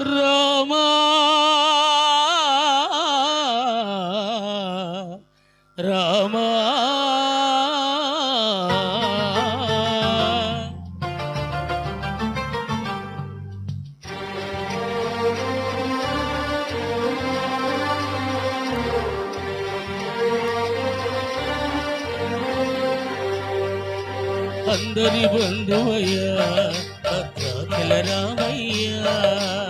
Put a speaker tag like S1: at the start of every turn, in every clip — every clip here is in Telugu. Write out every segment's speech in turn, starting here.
S1: రామా. రామా. అందరి బంధువయ్యా భద్రాచల రామయ్యా.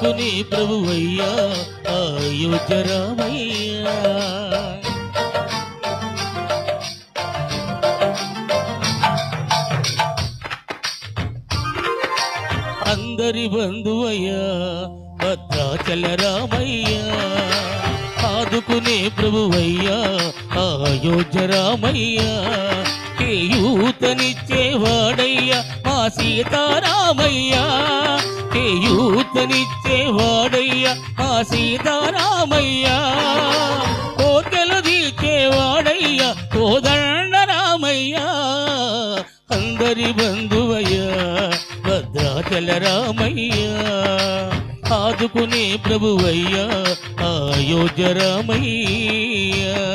S1: ఆదుకుని ప్రభువయ్యా అయోధ్య రామయ్యా. అందరి బంధువయ్యా భద్రాచల రామయ్యా. ఆదుకునే ప్రభువయ్యా అయోధ్య రామయ్యా. యూతనిచ్చేవాడయ్యా మా సీతారామయ్యా. యూతనిచ్చేవాడయ్యా ఆ సీతారామయ్యా. కోటెలు తీర్చేవాడయ్యా కోదండ రామయ్యా అందరి బంధువయ్యా భద్రాచల రామయ్యా. ఆదుకునే ప్రభువయ్యా అయోధ్య రామయ్యా.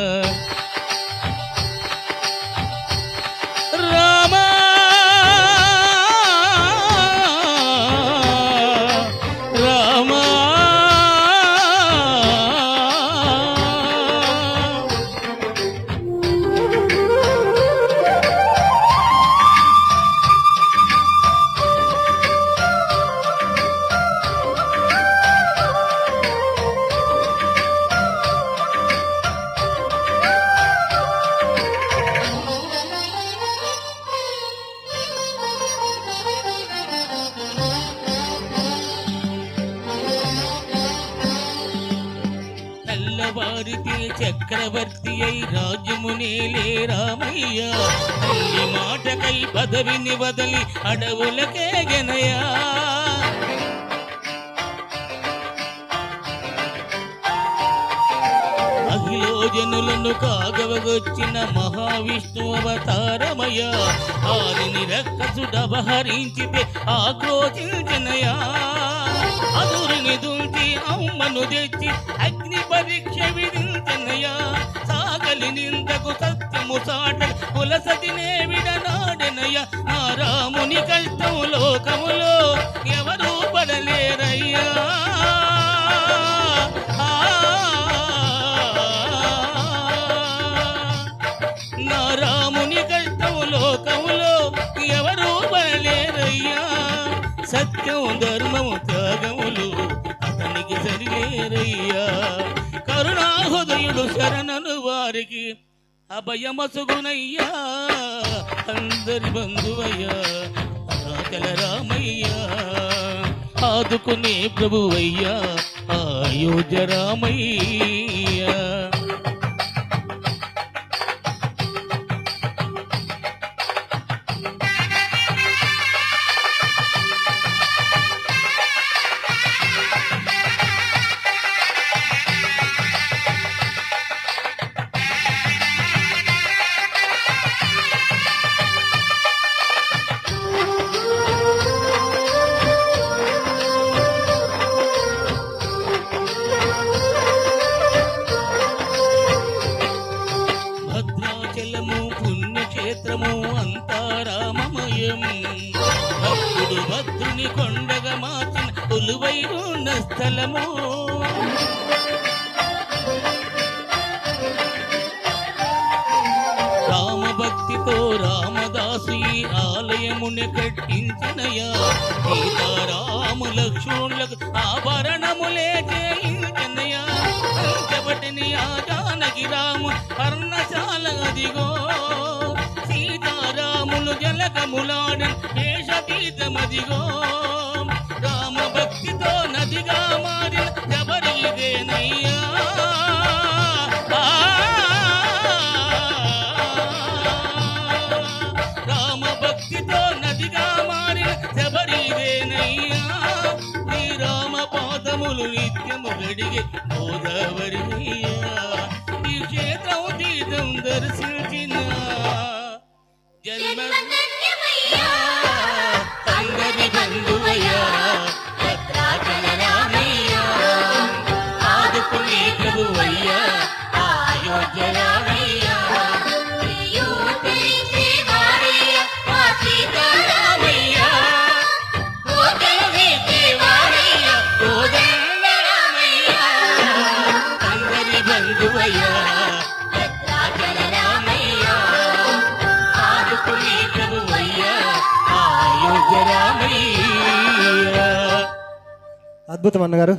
S1: తెల్లవారితే చక్రవర్తి అయి రాజ్యమునేలే రామయ్య. తల్లి మాటకై పదవిని వదలి అడవులకే గనయా జనులను కాగవగొచ్చిన మహావిష్ణు అవతారమయ ఆదిని రక్కసుడవహరించితే ఆక్రోశించనయా అదురుని దూచి అమ్మను తెచ్చి పరీక్ష విధించనయా సాగలి నిందకు సత్యము సాట కులసతినే విడనాడెనయ్య నా రాముని కష్టం లోకములో ఎవరూ పడలేరయ్యా. నా రాముని కష్టం లోకములో ఎవరూ పడలేరయ్యా. సత్యం ధర్మము త్యాగములు అతనికి సరిలేరయ్యా. కరుణాహృదయుడు శరణను వారికి అభయమసుగునయ్యా. అందరి బంధువయ్యా రాచల రామయ్యా. ఆదుకునే ప్రభువయ్యా ఆయోజ రామయ్యా. భక్తుడు భద్రుని కొండగా మాతిన కొలువై స్థలము రామభక్తితో రామదాసు ఈ ఆలయముని కట్టించినయా సీతారాము లక్ష్మణులకు ఆభరణములే చేయించినయా. చెబటిని ఆ జానకి రాము పర్ణశాల అదిగో. సీతారాములు జలకములా వేషతీతమదిగో రామభక్తితో నదిగా మారిన ఎవరి ఇదేనయ్యా రామభక్తితో నదిగా మారిన ఎవరి ఇదేనయ్యా నీ రామ పాదములు నిత్యము గడిగే గోదావరి ఈ క్షేత్రం తీర్థం దర్శించిన. జన్మ
S2: అద్భుతం అన్నగారు